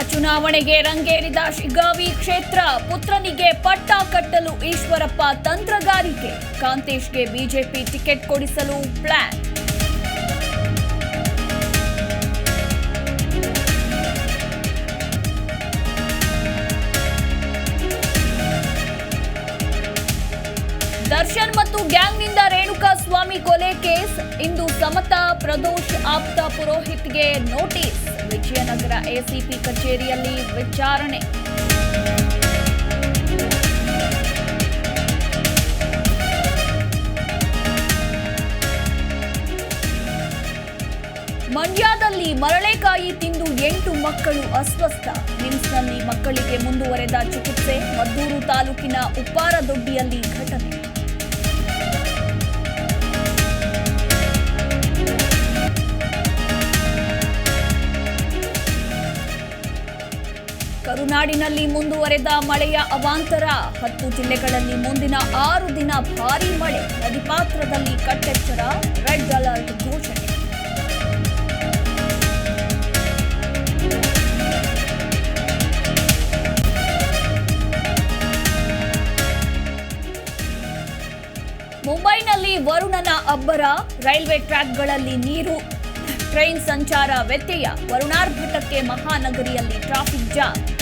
ಚುನಾವಣೆಗೆ ರಂಗೇರಿದ ಶಿಗ್ಗಾವಿ ಕ್ಷೇತ್ರ ಪುತ್ರನಿಗೆ ಪಟ್ಟ ಕಟ್ಟಲು ಈಶ್ವರಪ್ಪ ತಂತ್ರಗಾರಿಕೆ. ಕಾಂತೇಶ್ಗೆ ಬಿಜೆಪಿ ಟಿಕೆಟ್ ಕೊಡಿಸಲು ಪ್ಲಾನ್. ದರ್ಶನ್ ಮತ್ತು ಗ್ಯಾಂಗ್ನಿಂದ ರೇಣುಕಾ ಸ್ವಾಮಿ ಕೊಲೆ ಕೇಸ್. ಇಂದು ಸಮತಾ ಪ್ರದೋಷ್ ಆಪ್ತ ಪುರೋಹಿತ್ಗೆ ನೋಟಿಸ್. ವಿಜಯನಗರ ಎಸಿಪಿ ಕಚೇರಿಯಲ್ಲಿ ವಿಚಾರಣೆ. ಮಂಡ್ಯದಲ್ಲಿ ಮರಳೆಕಾಯಿ ತಿಂದು ಎಂಟು ಮಕ್ಕಳು ಅಸ್ವಸ್ಥ. ನಿಮ್ಸ್ನಲ್ಲಿ ಮಕ್ಕಳಿಗೆ ಮುಂದುವರೆದ ಚಿಕಿತ್ಸೆ ಮದ್ದೂರು ತಾಲೂಕಿನ ಉಪ್ಪಾರದೊಡ್ಡಿಯಲ್ಲಿ ಘಟನೆ. ಕರುನಾಡಿನಲ್ಲಿ ಮುಂದುವರೆದ ಮಳೆಯ ಅವಾಂತರ. ಹತ್ತು ಜಿಲ್ಲೆಗಳಲ್ಲಿ ಮುಂದಿನ ಆರು ದಿನ ಭಾರೀ ಮಳೆ. ನದಿಪಾತ್ರದಲ್ಲಿ ಕಟ್ಟೆಚ್ಚರ, ರೆಡ್ ಅಲರ್ಟ್ ಘೋಷಣೆ. ಮುಂಬೈನಲ್ಲಿ ವರುಣನ ಅಬ್ಬರ. ರೈಲ್ವೆ ಟ್ರ್ಯಾಕ್ಗಳಲ್ಲಿ ನೀರು, ಟ್ರೈನ್ ಸಂಚಾರ ವ್ಯತ್ಯಯ. ವರುಣಾರ್ಭಟಕ್ಕೆ ಮಹಾನಗರಿಯಲ್ಲಿ ಟ್ರಾಫಿಕ್ ಜಾಮ್.